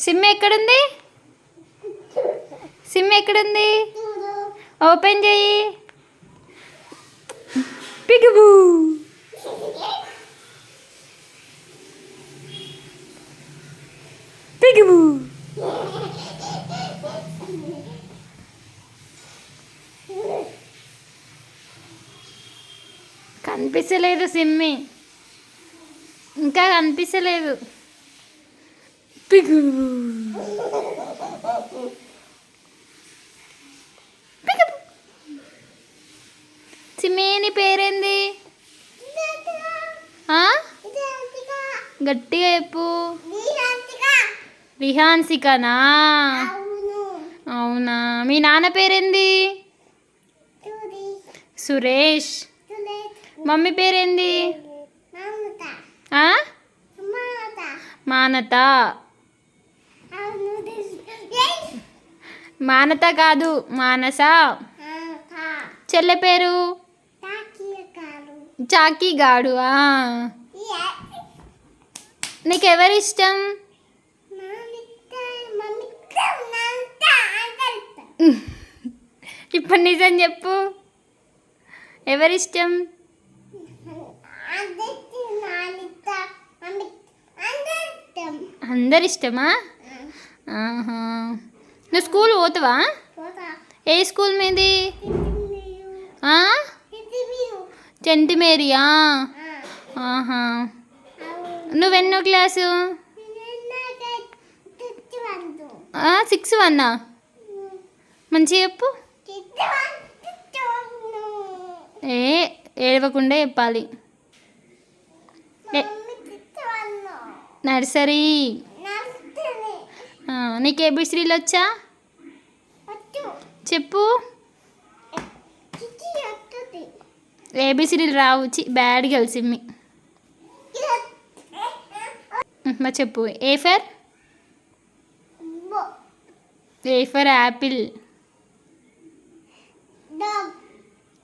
SIM ఎక్కడుంది? SIM ఎక్కడుంది? Open చేయి. పిగుబు. పిగుబు. కనిపించలేదు సిమ్మి. ఇంకా కనిపించలేదు పిగు. పిగు. సిమ్మి నీ పేరేంది? గట్టిగా చెప్పు. రిహాన్సికనా అవునా. మీ నాన్న పేరేంది? సురేష్. మమ్మీ పేరేంది? మానత. మానత. కాదు మానస. చెల్లె పేరు? చాకీ గాడు ఆ. నీకెవరు ఇష్టం. ఇప్పుడు నిజం చెప్పు. ఎవరిష్టం? అందరు ఇష్టమా ఆహా. నువ్వు స్కూల్ పోతావా? ఏ స్కూల్ మీది? సెంట్ మేరీయా ఆహా. నువ్వెన్నో క్లాసు? సిక్స్ వన్నా. మంచిగా చెప్పు. ఏ ఏడవకుండా చెప్పాలి ఏ- నర్సరీ. నీకు ఏబిసిడీలు వచ్చా? చెప్పు. ఏబిసిడీలు రావు. బ్యాడ్ గర్ల్ సిమ్మి మరి చెప్పు. A for? A for apple?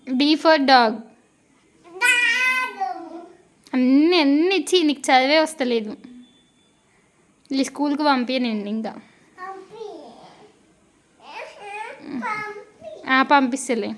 D for dog. అన్నీ అన్నీ ఇచ్చి నీకు చదివే వస్తలేదు. ఈ స్కూల్కి పంపి నేను ఇంకా. ఆ, పంపిస్తలే.